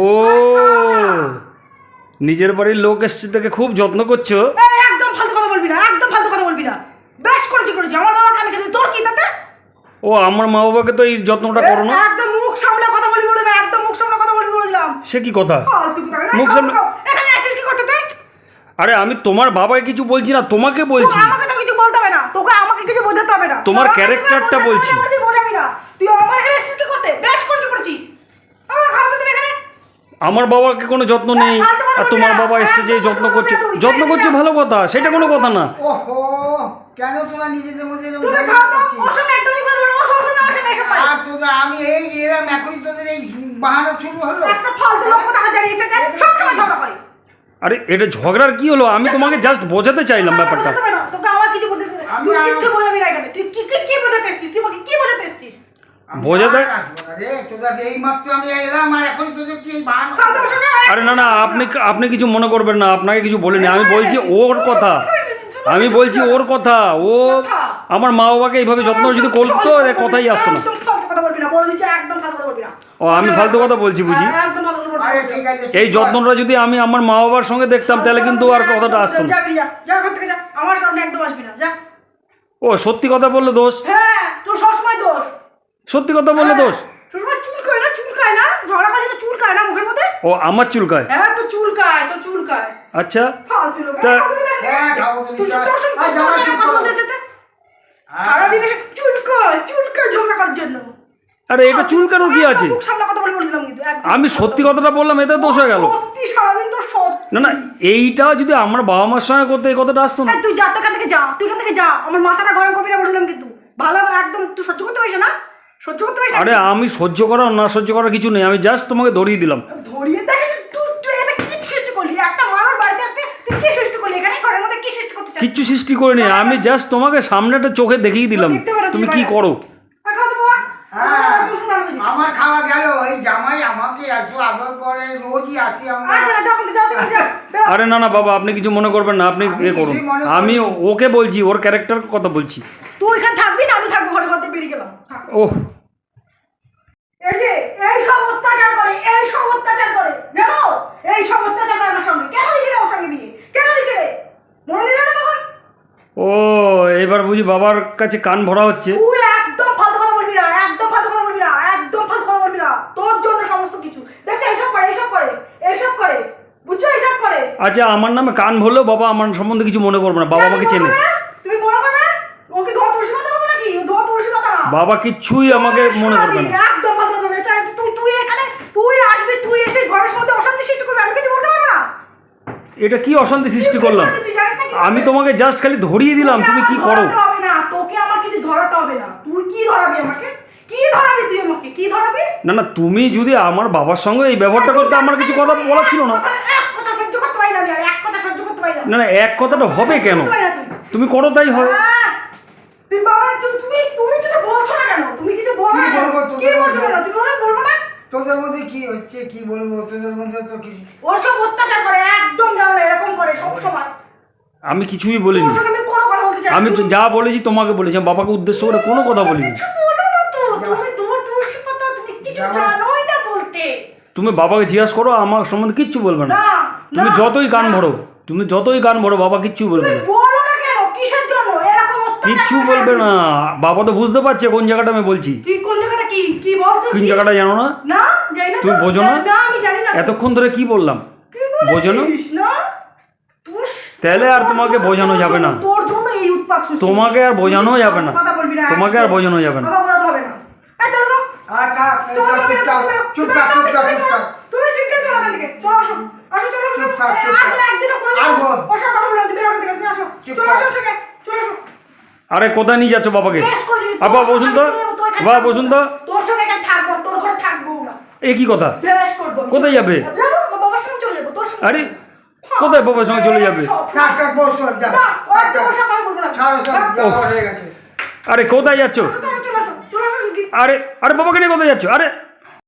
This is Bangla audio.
ও নিজের বাড়ির লোক এসছে থেকে খুব যত্ন করছ। একদম ফালতু কথা বলবি না একদম ফালতু কথা বলবি না। বেশ করেছি করেছি। আমার বাবা কানে খেতে তোর কি তাতে? ও আমার মা বাবাকে তো এই যত্নটা করো না। একদম মুখ সামলে কথা বলি বলে আমি একদম মুখ সামলে কথা বলি বলে দিলাম। সে কি কথা? মুখ এখানে আসিস কি করতে আরে আমি তোমার বাবাকে কিছু বলছি না তোমাকে বলছি। তোকে আমাকে তো কিছু বলতে হবে না তোকে আমাকে কিছু বোঝাতে হবে না। তোমার ক্যারেক্টারটা বলছি। তুই আমার এখানে আসিস কি করতে? বেশ করেছি করেছি। আমার আমার বাবাকে কোনো যত্ন নেই আর তোমার বাবা এসছে যে যত্ন করছে। যত্ন করছে ভালো কথা সেটা কোনো কথা না। কেন তোরা নিজেদের মধ্যে আর আমি এই এখনই তোদের এই বাহানা শুরু হলো। এটা ঝগড়ার কি হলো? আমি তোমাকে জাস্ট বোঝাতে চাইলাম ব্যাপারটা। তোকে আমার কিছু বোঝাতে আমি তুই বোঝাবি না তুই কি কি- কি বোঝাতে এসছিস? তুই কি বোঝাতে এসছিস? আমি বোঝাতে- আর না না না আপনি আপনি কিছু মনে করবেন না আপনাকে কিছু বলিনি। আমি বলছি ওর কথা। আমি বলছি ওর কথা। ও আমার মা বাবাকে এইভাবে যত্ন যদি করতো কথাই আসতো না। ও আমি ফালতু কথা বলছি বুঝি? হ্যাঁ, এই যত্নটা যদি আমি আমার মা বাবার সঙ্গে দেখতাম তাহলে কিন্তু আর কথাটা আসতো না। ও সত্যি কথা বললে দোষ? হ্যাঁ তোর সবসময় দোষ। সত্যি কথা বললে দোষ? চুলকায় না চুলকায় না? ঝগড়া চুলকায় না মুখের মধ্যে? ও আমার চুলকায় হ্যাঁ তো চুলকায় তো চুলকায় আচ্ছা। হ্যাঁ, আর হ্যাঁ। আরে এটা চুলকানো কি আছে? সামনে কথা বলে বলছিলাম কিন্তু একদম। আমি সত্যি কথাটা বললাম এতে দোষ হয়ে গেল। না না এইটা যদি আমার বাবা মার সঙ্গে করতে এই কথাটা আসতো না। তুই যা থেকে যা তুই থেকে যা। আমার মাথাটা গরম করবি না বললাম কিন্তু। ভালো একদম তুই সহ্য করতে পারিস না? সহ্য করতে পারিস না। আরে আমি সহ্য করা না সহ্য করার কিছু নেই আমি জাস্ট তোমাকে ধরিয়ে দিলাম। ধরিয়ে দেখে তুই তুই এটা কি সৃষ্টি করলি? একটা মানুষ বাড়িতে আসতে তুই কি সৃষ্টি করলি? এখানে ঘরের মধ্যে কি সৃষ্টি করতে চাস? কিচ্ছু সৃষ্টি করিনি আমি জাস্ট তোমাকে সামনেটা চোখে দেখিয়ে দিলাম। তুমি কি করো? হ্যাঁ একদম শোনা হলো না। আমার খাওয়া গেল এই জামাই আমাকে এত আদর করে রোজই আসি আমরা। আর না, না না বাবা আপনি কিছু মনে করবেন না আপনি এ করুন। কিছুই মনে আমি ওকে বলছি ওর ক্যারেক্টার কথা বলছি। তুই এখানে থাকবি না আমি থাকব ঘরে ঘর বেরিয়ে গেলাম। ওহ এই যে এই সব অত্যাচার করে এই সব অত্যাচার করে। জানো? এই সব অত্যাচার করে আমার সঙ্গে। কেন দিছিলে ওর সঙ্গে বিয়ে? কেন দিছিলে মনে দিলে না তখন? ও এবার বুঝি বাবার কাছে কান ভরা হচ্ছে। তুই একদম ফালতু কথা বলবি না একদম ফালতু কথা বলবি না একদম ফালতু কথা বলবি না। তোর জন্য সমস্ত কিছু। দেখো এইসব করে এইসব করে এইসব করে। বুঝছ? এইসব করে। আচ্ছা আমার নামে কান ভরলেও বাবা আমার সম্বন্ধে কিছু মনে করবে না বাবা আমাকে চেনে। তুমি মনে করবে না? ধোয়া তুলসী পাতা হবে নাকি? ধোয়া তুলসী পাতা বাবা কিচ্ছুই আমাকে মনে করবে না একদম ফালতু কথা বলবি না। তুই তুই এখানে তুই আসবি তুই এসে ঘরের মধ্যে অশান্তি সৃষ্টি করবি আমি কিছু বলতে পারব না এটা কি অশান্তি সৃষ্টি করলাম? না আমি তোমাকে জাস্ট খালি ধরিয়ে দিলাম তুমি কি করো? না তোকে আমার কিছু ধরাতে হবে না। তুই কি ধরাবি আমাকে? কি ধরাবি তুই আমাকে? কি ধরাবি? না না তুমি যদি আমার বাবার সঙ্গে এই ব্যবহারটা করতে আমার কিছু কথা বলার ছিল না। না আমি আর এক কথা সহ্য করতে পারি না। না না এক কথাটা হবে কেন? না তুমি করো তাই হয়! বাবা তুমি তুমি কিছু বলছো না কেন? তুমি কিছু বলছো না কি বলছো? কেন? তুমি না তোদের মধ্যে কি হচ্ছে কি বলব? তোদের মধ্যে তো কিছু ওর সব অত্যাচার করে একদম জানো না এরকম করে সব সময়। আমি কিছুই বলিনি। আমি কোনো কথা বলতে চাই আমি তো যা বলেছি তোমাকে বলেছি আমি বাবাকে উদ্দেশ্য করে কোনো কথা বলিনি। কিছু বলো না তো তুমি দূর তুলসী পাতা তুমি কিছু জানোই না বলতে। তুমি বাবাকে জিজ্ঞাসা করো আমার সম্বন্ধে কিচ্ছু বলবে না। তুমি যতই গান ভরো তুমি যতই গান ভরো বাবা কিচ্ছু বলবে না। বলো না কেন? কিসের জন্য? এরকম অত্যাচার কিচ্ছু বলবে না। বাবা তো বুঝতে পারছে কোন জায়গাটা আমি বলছি। কি বলতো কোন জায়গাটা জানো না? না জানি না তুমি বোঝো না? না আমি জানি না। এতক্ষণ ধরে কি বললাম? কি বোঝো না? তাহলে আর তোমাকে বোঝানো যাবে না। তোর জন্য এই উৎপাত সৃষ্টি তোমাকে আর বোঝানো যাবে না। কথা বলবি না। তোমাকে আর বোঝানো যাবে না। কথা বোঝাতে হবে না। এই চলো তো আর কোথায় নিয়ে যাচ্ছ বাবাকে? দিবি, বসুন তো। বাবা বসুন তো তোর সঙ্গে এখানে থাকব তোর ঘরে থাকব না এ কি কথা। কোথায় যাবে? যাব আমার বাবার সঙ্গে চলে যাব তোর সঙ্গে আরে কোথায় বাবার সঙ্গে চলে যাবে? আরে কোথায় যাচ্ছ। আরে আরে বাবাকে নিয়ে কোথায় যাচ্ছ? আরে